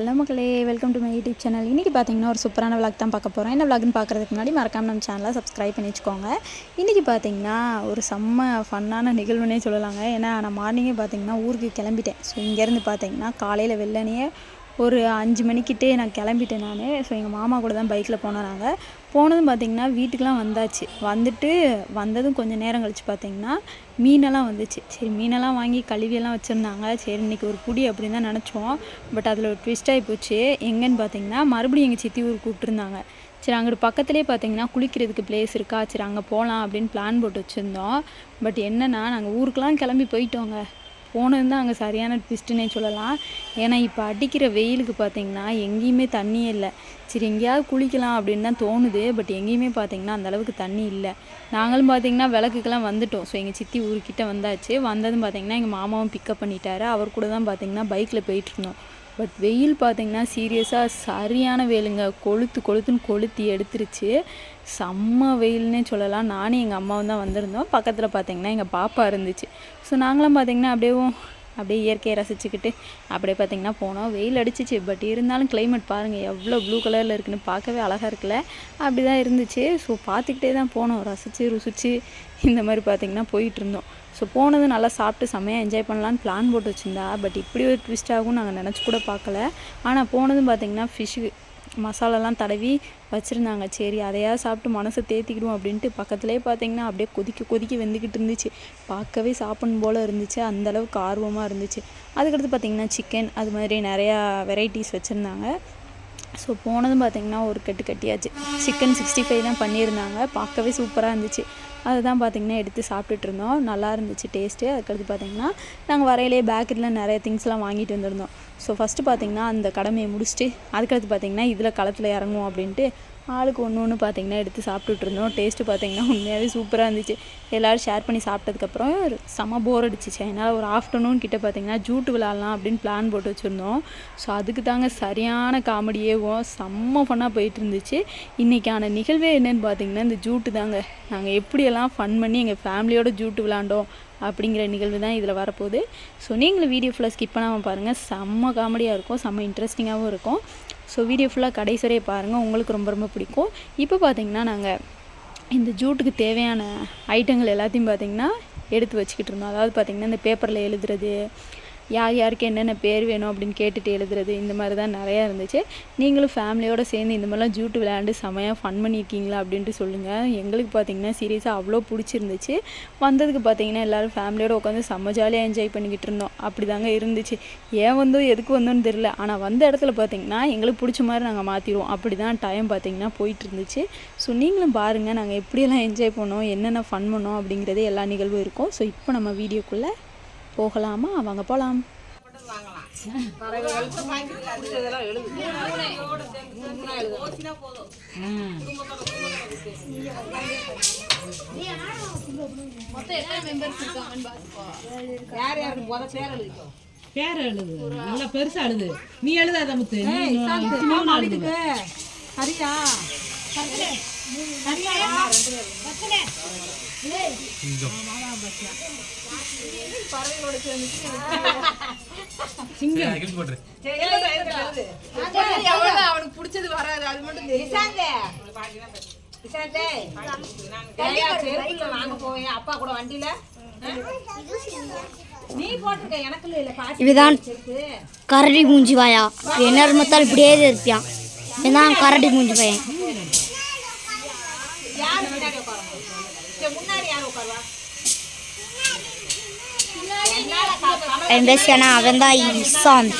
Hello மக்களே welcome to my YouTube channel. இன்றைக்கி பார்த்தீங்கன்னா ஒரு சூப்பரான விளாக் தான் பார்க்க போகிறோம் என்ன விளாக்னு பார்க்குறதுக்கு முன்னாடி மறக்காம நம்ம சேனலை சப்ஸ்கிரைப் பண்ணி வச்சுக்கோங்க. இன்றைக்கி பார்த்தீங்கன்னா ஒரு செம்ம ஃபன்னான நிகழ்வுனே சொல்லலாங்க. ஏன்னா நான் மார்னிங்கே பார்த்தீங்கன்னா ஊருக்கு கிளம்பிட்டேன். ஸோ இங்கேருந்து பார்த்தீங்கன்னா காலையில் வெள்ளனையே ஒரு அஞ்சு மணிக்கிட்டே நான் கிளம்பிட்டேன் நான். ஸோ எங்கள் மாமா கூட தான் பைக்கில் போனோம் நாங்கள் போனதும் பார்த்தீங்கன்னா வீட்டுக்கெலாம் வந்தாச்சு. வந்துட்டு வந்ததும் கொஞ்சம் நேரம் கழித்து பார்த்தீங்கன்னா மீனெல்லாம் வந்துச்சு. சரி மீனெல்லாம் வாங்கி கழுவியெல்லாம் வச்சுருந்தாங்க. சரி இன்றைக்கி ஒரு புடி அப்படின்னு தான் நினச்சோம். பட் அதில் ஒரு ட்விஸ்ட் ஆகி போச்சு. எங்கேன்னு பார்த்தீங்கன்னா மறுபடியும் எங்கள் சித்தி ஊர் கூப்பிட்டுருந்தாங்க. சரி அங்கிட்டு பக்கத்துலேயே பார்த்தீங்கன்னா குளிக்கிறதுக்கு பிளேஸ் இருக்கா? சரி அங்கே போகலாம் அப்படின்னு பிளான் போட்டு வச்சுருந்தோம். பட் என்னென்னா நாங்கள் ஊருக்கெலாம் கிளம்பி போயிட்டோங்க. போனது தான் அங்கே சரியான ட்விஸ்ட்டுன்னே சொல்லலாம். ஏன்னா இப்போ அடிக்கிற வெயிலுக்கு பார்த்தீங்கன்னா எங்கேயுமே தண்ணியே இல்லை. சரி எங்கேயாவது குளிக்கலாம் அப்படின்னு தான் தோணுது. பட் எங்கேயுமே பார்த்தீங்கன்னா அந்த அளவுக்கு தண்ணி இல்லை. நாங்களும் பார்த்தீங்கன்னா விளக்குக்கெல்லாம் வந்துட்டோம். ஸோ எங்கள் சித்தி ஊர்கிட்ட வந்தாச்சு. வந்ததும் பார்த்தீங்கன்னா எங்கள் மாமாவும் பிக்கப் பண்ணிட்டாரு. அவர் கூட தான் பார்த்தீங்கன்னா பைக்கில் போயிட்டுருந்தோம் பட் வெயில் பார்த்தீங்கன்னா சீரியஸாக சரியான வேலுங்க கொளுத்து கொளுத்துன்னு கொளுத்தி எடுத்துருச்சு. செம்ம வெயில்னே சொல்லலாம். நானும் எங்கள் அம்மாவும் தான் வந்திருந்தோம். பக்கத்தில் பார்த்தீங்கன்னா எங்கள் பாப்பா இருந்துச்சு. ஸோ நாங்களும் பார்த்தீங்கன்னா அப்படியே அப்படியே இயற்கையை ரசிச்சுக்கிட்டு அப்படியே பார்த்தீங்கன்னா போனோம். வெயில் அடிச்சிச்சு. பட் இருந்தாலும் கிளைமேட் பாருங்கள் எவ்வளோ ப்ளூ கலரில் இருக்குன்னு பார்க்கவே அழகாக இருக்குல்ல? அப்படி தான் இருந்துச்சு. ஸோ பார்த்துக்கிட்டே தான் போனோம். ரசித்து ருசித்து இந்த மாதிரி பார்த்தீங்கன்னா போயிட்டு இருந்தோம். ஸோ போனது நல்லா சாப்பிட்டு செம்மையாக என்ஜாய் பண்ணலான்னு பிளான் போட்டு வச்சுருந்தா. பட் இப்படி ஒரு ட்விஸ்ட் ஆகும் நாங்கள் நினச்சி கூட பார்க்கல. ஆனால் போனதும் பார்த்தீங்கன்னா ஃபிஷ்ஷு மசாலாலாம் தடவி வச்சுருந்தாங்க. சரி அதையா சாப்பிட்டு மனசை தேத்திக்கிடுவோம் அப்படின்ட்டு பக்கத்துலேயே பார்த்தீங்கன்னா அப்படியே கொதிக்க கொதிக்க வெந்துக்கிட்டு இருந்துச்சு. பார்க்கவே சாப்பிடணும் போல் இருந்துச்சு. அந்த அளவுக்கு ஆர்வமாக இருந்துச்சு. அதுக்கடுத்து பார்த்திங்கன்னா சிக்கன் அது மாதிரி நிறையா வெரைட்டிஸ் வச்சுருந்தாங்க. ஸோ போனதும் பார்த்தீங்கன்னா ஒரு கட்டு கட்டியாச்சு. சிக்கன் சிக்ஸ்டி ஃபைவ் தான் பண்ணியிருந்தாங்க. பார்க்கவே சூப்பராக இருந்துச்சு. அதுதான் பார்த்திங்கன்னா எடுத்து சாப்பிட்டுட்டு இருந்தோம் நல்லா இருந்துச்சு டேஸ்ட்டு அதுக்கடுத்து பார்த்தீங்கன்னா நாங்கள் வரையிலே பேக்கரியில் நிறைய திங்ஸ்லாம் வாங்கிட்டு வந்திருந்தோம். ஸோ ஃபஸ்ட்டு பார்த்திங்கன்னா அந்த கடமையை முடிச்சுட்டு அதுக்கடுத்து பார்த்திங்கன்னா இதில் களத்தில் இறங்குவோம் அப்படின்ட்டு ஆளுக்கு ஒன்று ஒன்று பார்த்திங்கன்னா எடுத்து சாப்பிட்டுட்டு இருந்தோம் டேஸ்ட்டு பார்த்திங்கன்னா உண்மையாகவே சூப்பராக இருந்துச்சு. எல்லோரும் ஷேர் பண்ணி சாப்பிட்டதுக்கப்புறம் செம்ம போர் அடிச்சிச்சு. அதனால் ஒரு ஆஃப்டர்நூன் கிட்டே பார்த்தீங்கன்னா ஜூட்டு விளாட்லாம் அப்படின்னு பிளான் போட்டு வச்சுருந்தோம். ஸோ அதுக்கு தாங்க சரியான காமெடியேவும் செம்ம ஃபன்னாக போயிட்டு இருந்துச்சு இன்றைக்கான நிகழ்வே என்னன்னு பார்த்தீங்கன்னா இந்த ஜூட்டு தாங்க. நாங்கள் எப்படியெல்லாம் ஃபன் பண்ணி எங்கள் ஃபேமிலியோட ஜூட்டு விளாண்டோம் அப்படிங்கிற நிகழ்வு தான் இதில் வரப்போகுது. ஸோ நீங்களும் வீடியோ ஃபுல்லாக ஸ்கிப் பண்ணாமல் பாருங்கள் செம்ம காமெடியாக இருக்கும். செம்ம இன்ட்ரெஸ்டிங்காகவும் இருக்கும். ஸோ வீடியோ ஃபுல்லாக கடைசி பாருங்கள் உங்களுக்கு ரொம்ப ரொம்ப பிடிக்கும். இப்போ பார்த்தீங்கன்னா நாங்கள் இந்த ஜூட்டுக்கு தேவையான ஐட்டங்கள் எல்லாத்தையும் பார்த்தீங்கன்னா எடுத்து வச்சுக்கிட்டு இருந்தோம். அதாவது பார்த்தீங்கன்னா இந்த பேப்பரில் எழுதுறது யார் யாருக்கு என்னென்ன பேர் வேணும் அப்படின்னு கேட்டுட்டு எழுதுறது இந்த மாதிரி தான் நிறையா இருந்துச்சு. நீங்களும் ஃபேமிலியோடு சேர்ந்து இந்த மாதிரிலாம் ஜூட்டு விளையாண்டு செமையாக ஃபன் பண்ணியிருக்கீங்களா அப்படின்ட்டு சொல்லுங்கள் எங்களுக்கு பார்த்தீங்கன்னா சீரியஸாக அவ்வளோ பிடிச்சிருந்துச்சு. வந்ததுக்கு பார்த்தீங்கன்னா எல்லோரும் ஃபேமிலியோடு உட்காந்து செம்ம ஜாலியாக என்ஜாய் பண்ணிக்கிட்டு இருந்தோம். அப்படி தாங்க இருந்துச்சு. ஏன் வந்தோம் எதுக்கு வந்தோன்னு தெரில ஆனால் வந்த இடத்துல பார்த்தீங்கன்னா எங்களுக்கு பிடிச்ச மாதிரி நாங்கள் மாற்றிடுவோம் அப்படி தான் டைம் பார்த்தீங்கன்னா போயிட்டு இருந்துச்சு. ஸோ நீங்களும் பாருங்கள் நாங்கள் எப்படியெல்லாம் என்ஜாய் பண்ணோம் என்னென்ன ஃபன் பண்ணோம் அப்படிங்கிறது எல்லா நிகழ்வும் இருக்கும். ஸோ இப்போ நம்ம வீடியோக்குள்ளே போகலாமா? வாங்க போகலாம் யார் யாருக்கு முத பேர் எழுது. நல்லா பெருசா எழுது. நீ எழுதாத முத்து. வீட்டுக்கு சரியா அவனுக்கு பிடிச்சது வராது அது மட்டும் வாங்க போவேன். அப்பா கூட வண்டியில. ஆ? நீ போட்டிருக்க எனக்கு இல்ல பாட்டி இவதான் கரடி மூஞ்சி வாயா. என்ன மத்தால் இப்படியே இருப்பான் இவன் கரடி மூஞ்சி பையன் யாரு முன்னாடி உட்காரணும் சரி, முன்னாடி யார் உட்காருவா அவன் பேசியானா அவன் தான் இசாந்த்.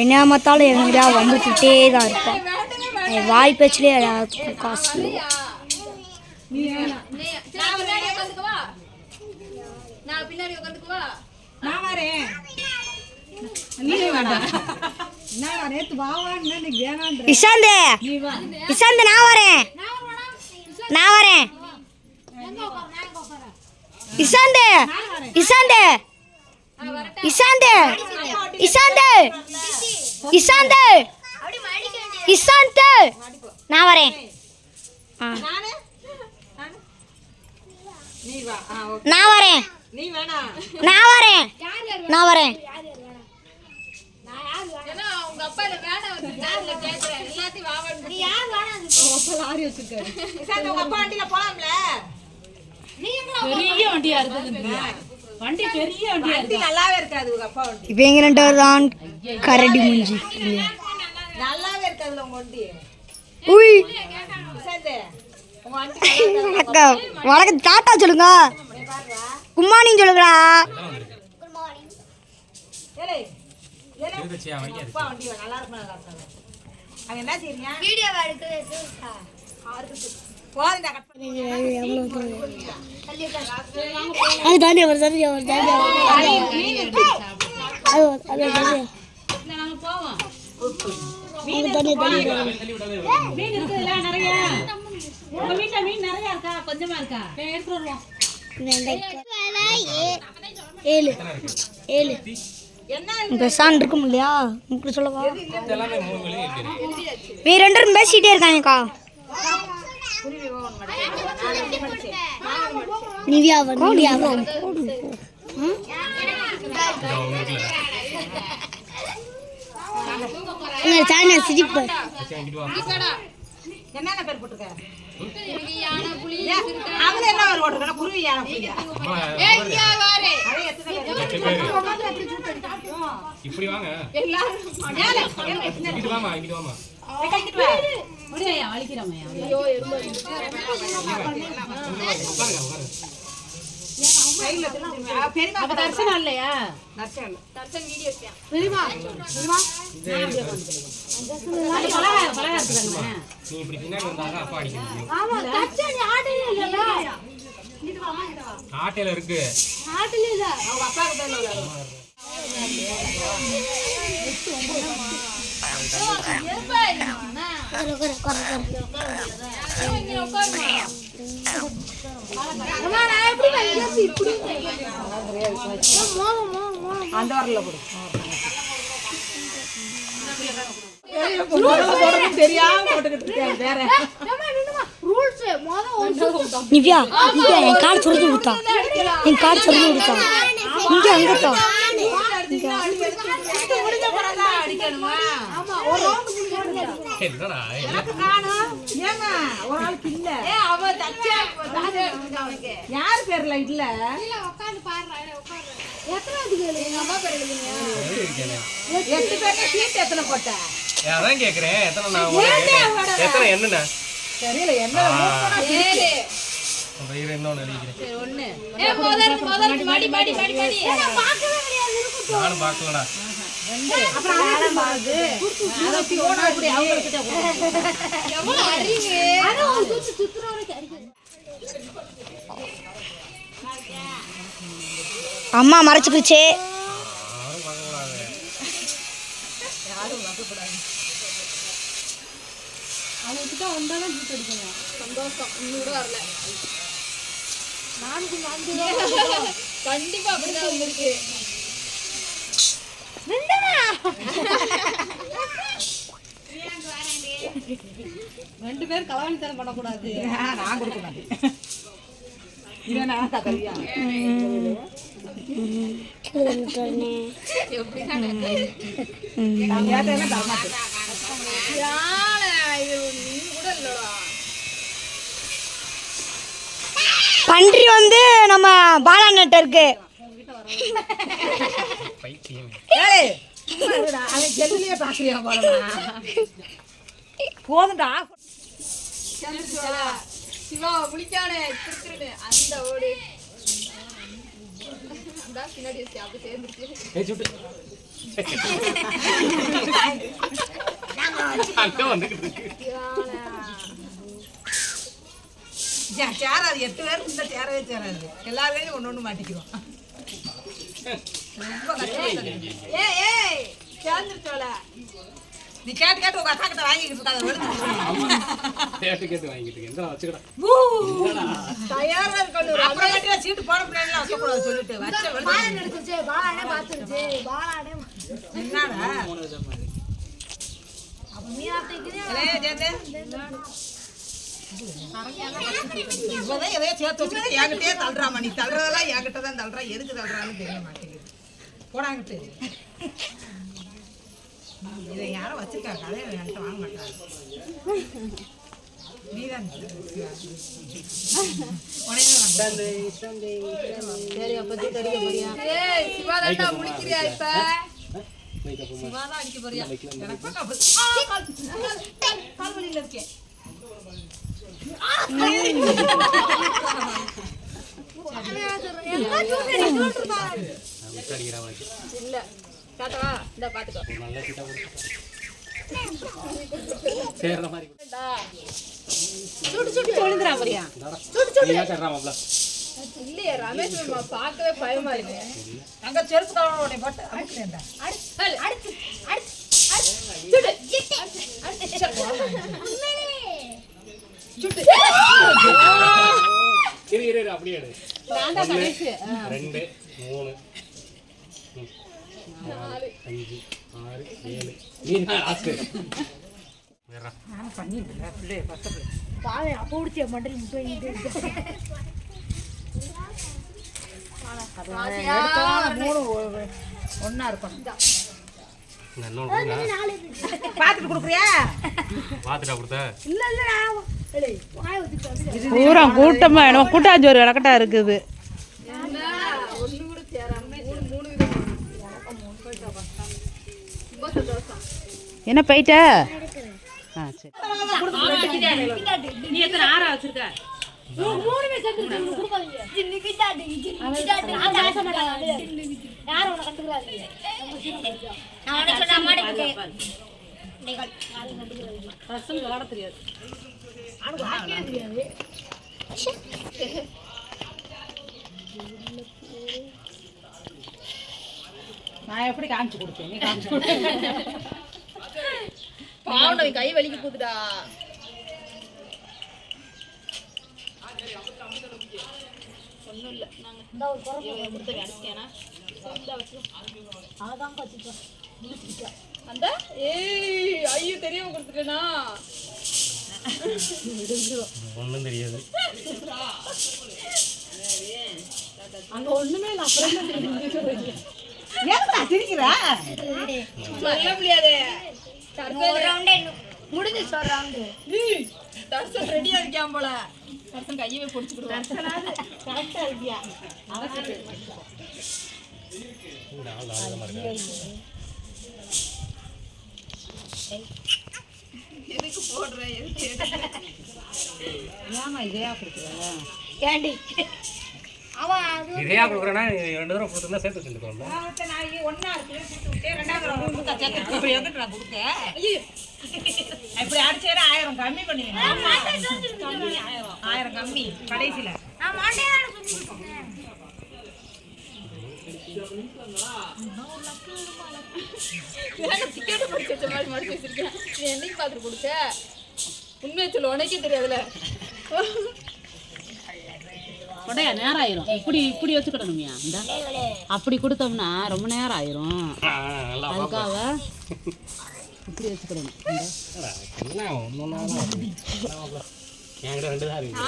என்ன மத்தாலும் எங்கேயா வந்துக்கிட்டே தான் இருப்பான். அவன் வாய் பேச்சிலே எல்லாத்துக்கும் காசு நான் வரேன். நான் வரேன். நான் வரேன். இசாந்து இசாந்து இசாந்து இசாந்து. நான் வரேன். ஆ. நானு வரேன். நான் வரேன். நான் வரேன். பெரிய வண்டியா இருக்குது வண்டி பெரிய வண்டியா வண்டி நல்லாவே இருக்காது உங்க அப்பா வண்டி. இப்போ எங்க ரெண்டு பேர் தான் கரடி மூஞ்சி. நல்லாவே இருக்காதுல உங்க வண்டி. உய். நிஷாந்த் உங்க வண்டி நல்லா இருக்காது. வணக்கம் வணக்கம் டாட்டா சொல்லுங்க கும்மானின்னு சொல்லுங்கடா ஏலே, ஏலே, அப்பா வண்டி நல்லா இருக்கும் நல்லா இருக்காது அவன் என்ன போதுண்டா கட் பண்ணி அது தாண்டி அவர் தாண்டி அவர் தாண்டி அது அது மீன் இருக்குதுல்ல நிறைய. உங்க வீட்டுல மீன் நிறைய இருக்கா? கொஞ்சமா இருக்கா? எடுத்து வருவோம். ஏழு ஏழு. பெசான் இருக்கும் இல்லையா? உங்களுக்கு சொல்லவா? நீ ரெண்டு பேரும் பேசிட்டே இருக்காங்கக்கா. சிரிப்பு என்னென்ன பேர் போட்டிருக்க? என்ன பேர் போட்டிருக்கா வாரு அது எத்தனை பேர் இப்படி வாங்க. எல்லாரும் வாமா இங்கிட்டு வாமா. முடியா அழிக்கிறோமையா தரிசனம் இல்லையா? நச்சல். தர்சன் வீடியோ எடுத்தேன் பலகா பலகா இருக்குதாங்க நீ இப்படி அந்த வரல போடு தெரியாம போட்டுக்கிட்டு இருக்கேன் வேற நிவ்யா நிவ்யா என் கார் சொல்லி விட்டான் என் இங்க அங்கத்தா என்னடா ஏமா ஒரு ஆளுக்கு இல்ல. அவ தச்சா அவனுக்கு. யார் பேர்ல இல்ல? உட்காந்து பாருடா உட்காரு எத்தனாவது கேளு? எங்க அம்மா பேர் எழுதுங்க எட்டு பேர்ல சீட் எத்தனை போட்ட? அதான் கேக்குறேன் எத்தனை நான். எத்தனை என்னண்ணா தெரியல என்ன ஏழு. வயிறு இன்னொன்னு எழுதிக்கிறேன். ஒண்ணு. ஏ முதல் முதல் மடி மடி நானும் அம்மா மறைச்சுக்குச்சு கண்டிப்பா அப்படிதான் உங்களுக்கு பண்ணக்கூடாது நான் கொடுக்க மாட்டேன் இவன் நான் கதறியா நான் கேட்டேன்னா தரமாட்டேன் யானை இது நீ கூட இல்லடா. பன்றி வந்து நம்ம பாலாநட்ட இருக்கு. போதும்டா. சிவா முழிக்கானே அந்த ஓடு பின்னாடி அப்படி சேராது. எட்டு பேர் இந்த சேரவே சேராது. எல்லாரையும் ஒண்ணு ஒண்ணு மாட்டிக்குவோம் ரொம்ப கஷ்டம் ஏய் ஏய் சேர்ந்துருச்சோல நீ கேட்டு கேட்டு உங்க அக்கா கிட்ட வாங்கிக்கிட்டு இருக்காத வெளுத்து கேட்டு கேட்டு வாங்கிட்டு இருக்கேன் இந்த வச்சுக்கடா தயாரா இருக்கணும் அப்புறம் கட்டியா சீட்டு போட முடியாது வைக்கக்கூடாது சொல்லிட்டு வச்ச வெளுத்து எடுத்துச்சு பாலானே பாத்துருச்சு பாலானே என்னடா. இப்பதான் எதையோ சேர்த்து வச்சுக்கிட்டு என்கிட்டயே தள்ளுறாமா நீ தள்ளுறதெல்லாம் என்கிட்ட தான் தள்ளுறா. எதுக்கு தள்ளுறான்னு தெரிய மாட்டேங்குது. போடாங்கிட்டு இதை யாரும் வச்சிருக்காங்க அதே என்கிட்ட வாங்க மாட்டாங்க முடிக்கிறியா இப்ப? கால் வலியில இருக்கேன் அடிக்கிற மாதிரி இல்ல சுட்டு இந்த பாத்துக்கோ ஒரு நல்ல சேர்றா மாப்ள இல்லையே ரமேஷ் மாமா பார்க்கவே பயமா இருக்கு அங்க செருப்பு காவலோடைய இரு இரு, அப்படியே எடு ரெண்டு மூணு. நாலு அஞ்சு ஆறு ஏழு. நீ தான் லாஸ்ட் ஒன்னா கொடுங்க பாத்துட்டு கொடுக்குறியா? பார்த்துட்டா கொடுத்த? பூரா கூட்டமா என்ன கூட்டாஞ்சோறு விளக்கட்டா இருக்குது என்ன போயிட்ட ஆ சரி ரசம் விளாட தெரியாது நான் எப்படி காமிச்சு கொடுத்தேன் நீ காமிச்சு கொடு. பாவம் கை வலிக்கு போகுதுடா. ஒண்ணும் இல்ல. நாங்க கொடுத்த வேலைக்கானா அந்த? ஏய் ஐயோ தெரியாம கொடுத்துட்டேனா? ஒன்றும் தெரியாது. ஏன்டா சிரிக்கிற? சொல்ல முடியாது. முடிஞ்சு சொல்றாங்க தர்சன் ரெடியா இருக்கான் போல. தர்சன் கையவே எதுக்கு போடுற எதுக்கு ஏமா இதையா கொடுக்குற இதையா கொடுக்குறேன்னா நீ ரெண்டு தடவை கொடுத்துருந்தா சேர்த்து செஞ்சுக்கோங்க நான் ஒன்னா இருக்கு ரெண்டாவது நான் கொடுத்தேன் இப்படி அடிச்சேன்னா ஆயிரம் கம்மி பண்ணுவேன் கம்மி ஆயிரம் கம்மி கடைசியில. டிக்கெட் படிச்சு வச்ச மாதிரி மடிச்சு வச்சிருக்கேன் நீ என்னைக்கு பார்த்துட்டு கொடுத்த உண்மையை சொல்லு உனக்கே தெரியாதுல உடைய நேரம் ஆயிரும் இப்படி இப்படி வச்சுக்கிடணுமியா இந்த. அப்படி கொடுத்தோம்னா ரொம்ப நேரம் ஆயிரும் அதுக்காக இப்படி வச்சுக்கிடணும் என்கிட்ட ரெண்டு தான் இருக்கு.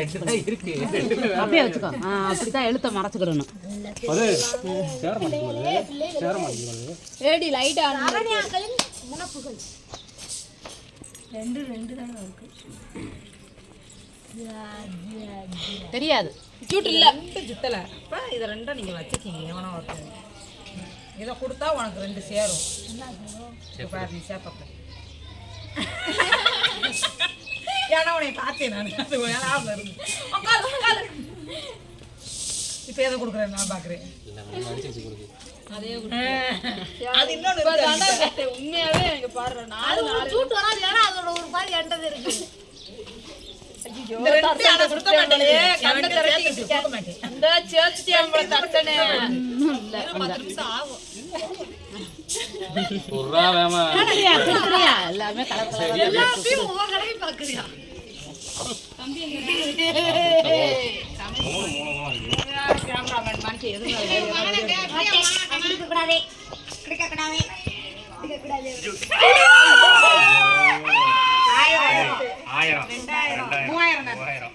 ரெண்டு தான் இருக்கு. ரெண்டு அப்படியே வச்சுக்கோ. ஆ அப்படித்தான் எழுத்த மறைச்சுக்கிடணும். அது சேர மாட்டேங்குது சேர மாட்டேங்குது ஏடி லைட் ஆன் தெரியாது. கியூட் இல்ல. ரெண்டு சித்தல இப்போ இதை ரெண்டும் நீங்கள் வச்சுக்கிங்க எவனோ ஒருத்தர் இதை கொடுத்தா உனக்கு ரெண்டு சேரும். இப்ப பாரு நீ சேப்பப்ப ஏன்னா உன்னை பார்த்தேன் நான். அது ஞாபகம் இருந்து. இப்போ எதை கொடுக்குறேன் நான் பார்க்குறேன் இல்லை அது இன்னொன்று. உண்மையாவே எனக்கு பாடுற நாலு நாலு. இந்த ரெண்டு அதை கொடுக்க மாட்டேன். கண்ணை திரட்டி கொடுக்க மாட்டேன். அந்த சேர்த்து தட்டனே. ஒரு திருத்துறியா எல்லாமே கலர் மூணு மூணு மூணு இருக்கு. கேமராமேன் மனுஷன் எதுவும் ஆயிரம். மூவாயிரம் மூவாயிரம்.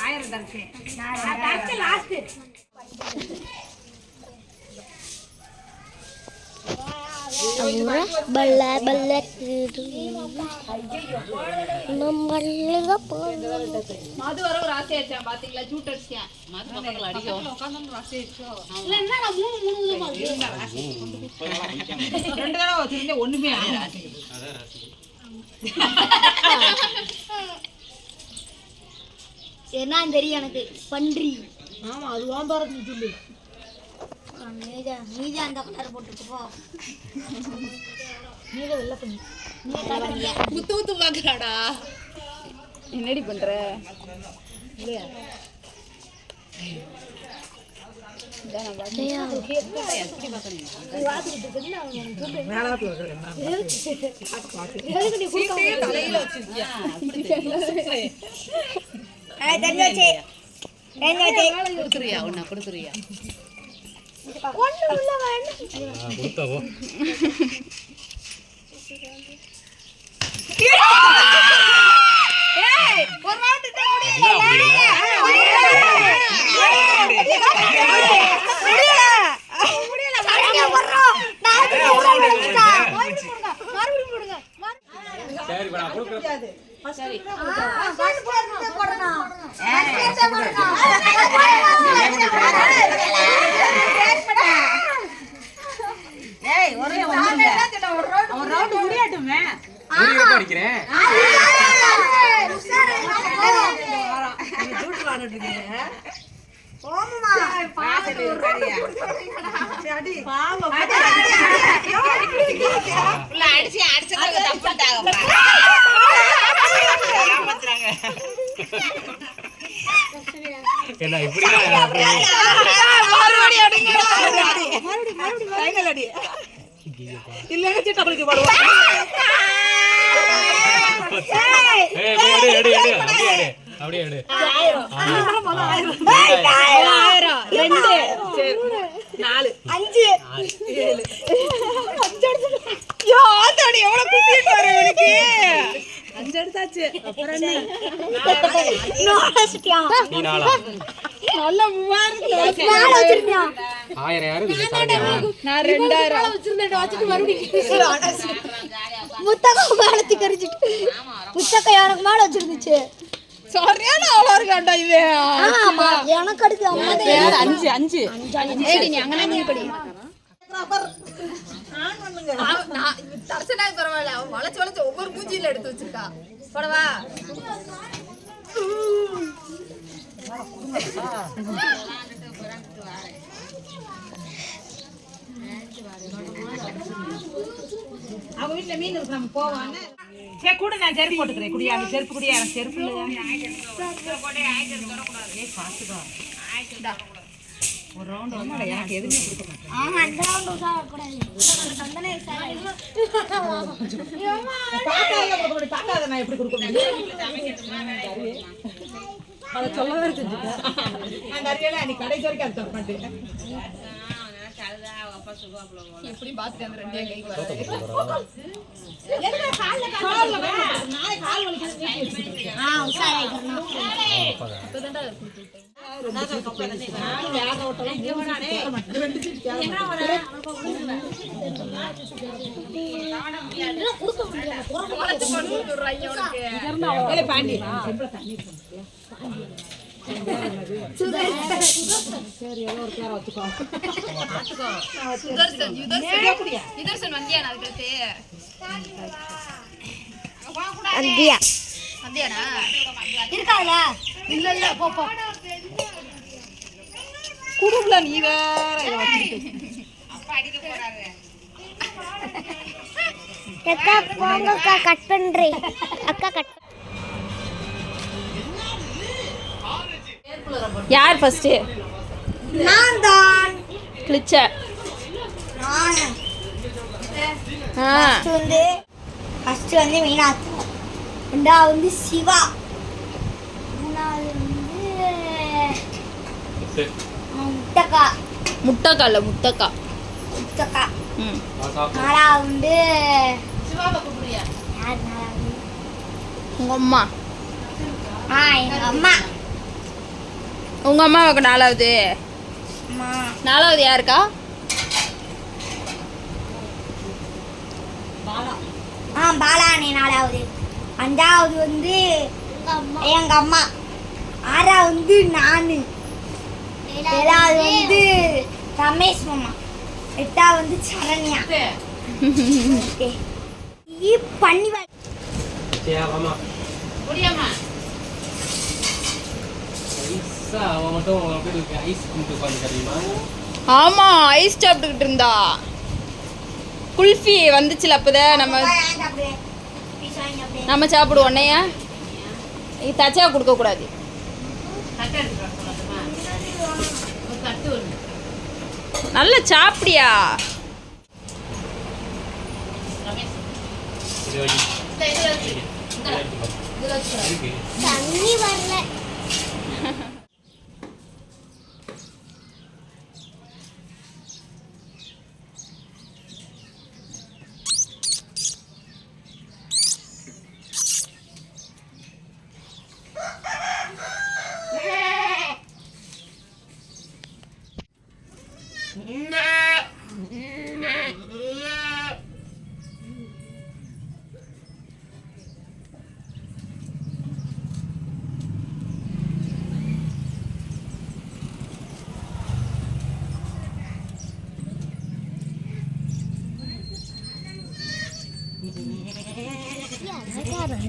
ஆயிரம் தரிசி பல்ல பல்ல. நம்மள மது வர ஒரு ஆசை ஆச்சான் பாத்தீங்களா? ஜூட் அடிச்சேன் மது பக்கத்துல அடிக்கும் ரெண்டு தடவை வச்சிருந்தேன் ஒண்ணுமே. என்ன தெரியும் எனக்கு. பன்றி. ஆமா அது வாம்பாரத்து சொல்லு. மீதி மீதி அந்த கலர் போட்டுட்டு போ. மீத வெள்ள பண்ணி முத்து முத்து பாக்குறாடா. என்னடி பண்ற? தலையில வச்சிருக்கியா கொடுத்துருவியா ஒன்னா கொடுத்துருவியா கொடுத்தாவோ சரி நான் கொடுக்குறேன். ஏய் ஒரே ஒண்ணு அவன் ரவுண்ட் முடியாட்டுமே ஒரு அடிக்கிறேன் பாசடி சரியா சரி பாவம் அடிச்சு அடிச்சதாக தப்புட்டாங்க. என்ன இப்படிதான் அப்படி மறுபடியும் அடிங்க. கைகள் அடி. இல்லைன்னு சிட்ட குளிக்க போடுவோம். ஏய் எடு எடு எடு அப்படியே எடு அப்படியே எடு ஆயிரம். ரெண்டு. சரி. நாலு. அஞ்சு. ஏழு ஐயோ ஆத்தாடி எவ்வளவு குத்திட்டு வர இவனுக்கு. அஞ்சு எடுத்தாச்சு. அப்புறம் என்ன? நீ நாளா நல்ல மூவாயிரத்து ஆயிரம் யாரு இது சாண்டியா நான் ரெண்டாயிரம். முத்தகம் மேலத்தி கரிச்சிட்டு முத்தக்க எனக்கு மேல வச்சிருந்துச்சு. சரியான இருக்காண்டா இது எனக்கு அம்மா அஞ்சு அஞ்சு. ஏடி நீ படி. தர்சனாக்கு பரவாயில்ல. அவன் வளைச்சு வளைச்சு ஒவ்வொரு மூஞ்சியில எடுத்து வச்சிருக்கா. போடவா அவங்க வீட்டுல மீன் இருக்கு நம்ம போவான்னு சரி கூட நான் செருப்பு போட்டுக்கிறேன். குடியா அந்த செருப்பு குடியா எனக்கு செருப்பு இல்லையா? ஏய், பார்த்துக்கோ. ஒரு ரவுண்ட் வந்து எனக்கு எதுவுமே கொடுக்க மாட்டேன். தாத்தா நான் எப்படி கொடுக்க முடியும்? அதை சொல்லவே செஞ்சுட்டேன். அந்த அறிவியல அன்னைக்கு கடைசி வரைக்கும் அது தர மாட்டேன் எப்படி பாத்துட்டு அந்த ரெண்டே கைக்கு வர. கொண்டு வந்துடுறாங்க உனக்கு ஏலே பாண்டி சுதர்சன் யுதர்சன் யுதர்சன் வந்தியா நான் அதுக்கடுத்து? அந்தியா வந்தியாடா? இருக்காதுல இல்ல இல்ல போ போ. குடும்பல நீ வேற இதை வச்சுக்கிட்டு. அக்கா போங்க அக்கா கட் பண்றேன். அக்கா கட் யார் ஃபஸ்ட்டு நான். தான் கிழிச்ச ஃபஸ்ட்டு வந்து ஃபஸ்ட்டு வந்து மீனாட்சி. ரெண்டாவது வந்து சிவா. மூணாவது வந்து முட்டக்கா முட்டைக்கா இல்லை முட்டைக்கா முட்டக்கா ம். நாலாவது வந்து சிவாவை கூப்பிடுறியா? யார் நாலாவது? உங்கள் அம்மா. ஆ எங்கள் அம்மா. உங்கள் அம்மாவுக்கு நாலாவது. அம்மா. நாலாவது யாருக்கா? ஆ பாலானே நாலாவது. அஞ்சாவது வந்து எங்க அம்மா. ஆறாவது வந்து நானு. ஏழாவது வந்து ரமேஷ் மாமா. எட்டாவது வந்து சரண்யா. பண்ணி. முடியாமா. ஐஸா, அவன் மட்டும் அப்படியே இருக்கு. ஐஸ் தெரியுமா? ஆமாம் ஐஸ் சாப்பிட்டுக்கிட்டு இருந்தா. குல்ஃபி வந்துச்சுல அப்போதான் நம்ம. நம்ம சாப்பிடுவோம். உன்னையா இது தச்சா தட்டு ஒன்று நல்லா சாப்பிடியா? ரமேஷ். இது வை. இந்த இதில் வச்சு இந்த இதை எடுத்துக்கோ. இதில் வச்சுக்கிறேன் இருக்கு. தண்ணி வரல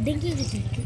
ரெண்டுங்கிட்டு இருக்கு